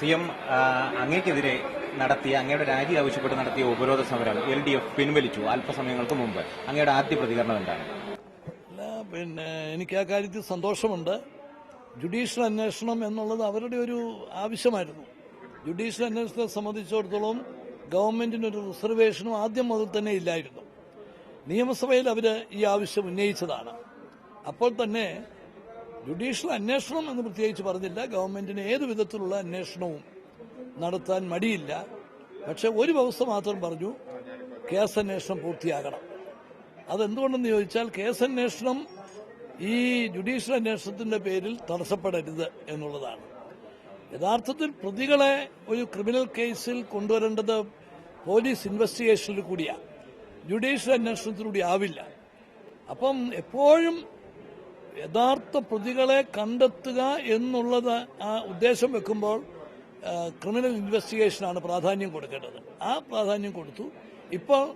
C M അങ്ങേക്കെതിരെ നടത്തിയ അങ്ങയുടെ രാജി ആവശ്യപ്പെട്ട് നടത്തിയ ഉപരോധ സമരം എൽ ഡി എഫ് പിൻവലിച്ചു അല്പസമയങ്ങൾക്ക് മുമ്പ്. അങ്ങയുടെ ആദ്യ പ്രതികരണം എന്താണ്? പിന്നെ എനിക്ക് ആ കാര്യത്തിൽ സന്തോഷമുണ്ട്. ജുഡീഷ്യൽ അന്വേഷണം എന്നുള്ളത് അവരുടെ ഒരു ആവശ്യമായിരുന്നു. ജുഡീഷ്യൽ അന്വേഷണത്തെ സംബന്ധിച്ചിടത്തോളം ഗവൺമെന്റിന് ഒരു റിസർവേഷനും ആദ്യം മുതൽ തന്നെ ഇല്ലായിരുന്നു. നിയമസഭയിൽ അവർ ഈ ആവശ്യം ഉന്നയിച്ചതാണ്. അപ്പോൾ തന്നെ ജുഡീഷ്യൽ അന്വേഷണം എന്ന് പ്രത്യേകിച്ച് പറഞ്ഞില്ല. ഗവൺമെന്റിന് ഏതു വിധത്തിലുള്ള അന്വേഷണവും നടത്താൻ മടിയില്ല. പക്ഷെ ഒരു വ്യവസ്ഥ മാത്രം പറഞ്ഞു കേസ് അന്വേഷണം പൂർത്തിയാകണം. അതെന്തുകൊണ്ടെന്ന് ചോദിച്ചാൽ കേസന്വേഷണം ഈ ജുഡീഷ്യൽ അന്വേഷണത്തിന്റെ പേരിൽ തടസ്സപ്പെടരുത് എന്നുള്ളതാണ്. യഥാർത്ഥത്തിൽ പ്രതികളെ ഒരു ക്രിമിനൽ കേസിൽ കൊണ്ടുവരേണ്ടത് പോലീസ് ഇൻവെസ്റ്റിഗേഷനിൽ കൂടിയാണ് ജുഡീഷ്യൽ അന്വേഷണത്തിലൂടെ ആവില്ല. അപ്പം എപ്പോഴും യഥാർത്ഥ പ്രതികളെ കണ്ടെത്തുക എന്നുള്ളത് ആ ഉദ്ദേശം വെക്കുമ്പോൾ ക്രിമിനൽ ഇൻവെസ്റ്റിഗേഷനാണ് പ്രാധാന്യം കൊടുക്കേണ്ടത്. ആ പ്രാധാന്യം കൊടുത്തു. ഇപ്പോൾ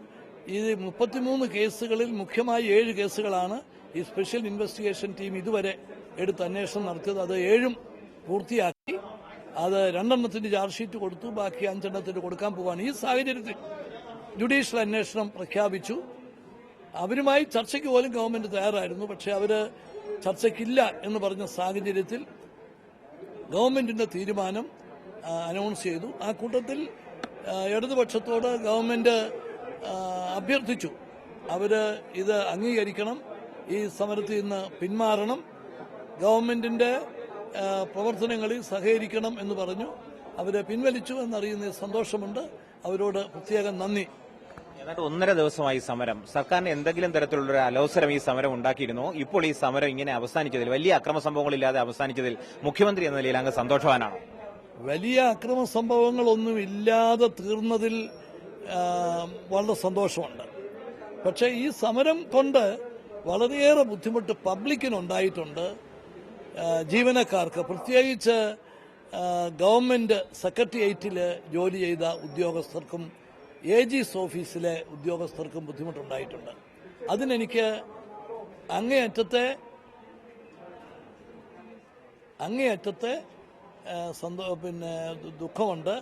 ഈ മുപ്പത്തിമൂന്ന് കേസുകളിൽ മുഖ്യമായി ഏഴ് കേസുകളാണ് ഈ സ്പെഷ്യൽ ഇൻവെസ്റ്റിഗേഷൻ ടീം ഇതുവരെ എടുത്ത് അന്വേഷണം നടത്തിയത്. അത് ഏഴും പൂർത്തിയാക്കി. അത് രണ്ടെണ്ണത്തിന്റെ ചാർജ് ഷീറ്റ് കൊടുത്തു. ബാക്കി അഞ്ചെണ്ണത്തിന് കൊടുക്കാൻ പോവാണ്. ഈ സാഹചര്യത്തിൽ ജുഡീഷ്യൽ അന്വേഷണം പ്രഖ്യാപിച്ചു. അവരുമായി ചർച്ചയ്ക്ക് പോലും ഗവൺമെന്റ് തയ്യാറായിരുന്നു. പക്ഷെ അവർ ചർച്ചയ്ക്കില്ല എന്ന് പറഞ്ഞ സാഹചര്യത്തിൽ ഗവൺമെന്റിന്റെ തീരുമാനം അനൗൺസ് ചെയ്തു. ആ കൂട്ടത്തിൽ ഇടതുപക്ഷത്തോട് ഗവൺമെന്റ് അഭ്യർത്ഥിച്ചു. അവർ ഇത് അംഗീകരിക്കണം ഈ സമരത്തിൽ നിന്ന് പിന്മാറണം ഗവൺമെന്റിന്റെ പ്രവർത്തനങ്ങളിൽ സഹകരിക്കണം എന്ന് പറഞ്ഞു. അവരെ പിൻവലിച്ചു എന്നറിയുന്ന സന്തോഷമുണ്ട്. അവരോട് പ്രത്യേകം നന്ദി. ഏതാണ്ട് ഒന്നര ദിവസമായി സമരം. സർക്കാരിന് എന്തെങ്കിലും തരത്തിലുള്ള ഒരു അലോസരം ഈ സമരം ഉണ്ടാക്കിയിരുന്നു? ഇപ്പോൾ ഈ സമരം ഇങ്ങനെ അവസാനിച്ചതിൽ വലിയ അക്രമ സംഭവങ്ങളില്ലാതെ അവസാനിച്ചതിൽ മുഖ്യമന്ത്രി എന്ന നിലയിൽ അങ്ങ് സന്തോഷവാനാണ്? വലിയ അക്രമ സംഭവങ്ങളൊന്നും ഇല്ലാതെ തീർന്നതിൽ വളരെ സന്തോഷമുണ്ട്. പക്ഷേ ഈ സമരം കൊണ്ട് വളരെയേറെ ബുദ്ധിമുട്ട് പബ്ലിക്കിനുണ്ടായിട്ടുണ്ട്. ജീവനക്കാർക്ക് പ്രത്യേകിച്ച് ഗവൺമെന്റ് സെക്രട്ടേറിയറ്റിൽ ജോലി ചെയ്ത ഉദ്യോഗസ്ഥർക്കും എ ജിസ് ഓഫീസിലെ ഉദ്യോഗസ്ഥർക്കും ബുദ്ധിമുട്ടുണ്ടായിട്ടുണ്ട്. അതിനെനിക്ക് അങ്ങേയറ്റത്തെ അങ്ങേയറ്റത്തെ സന്തോ പിന്നെ ദുഃഖമുണ്ട്.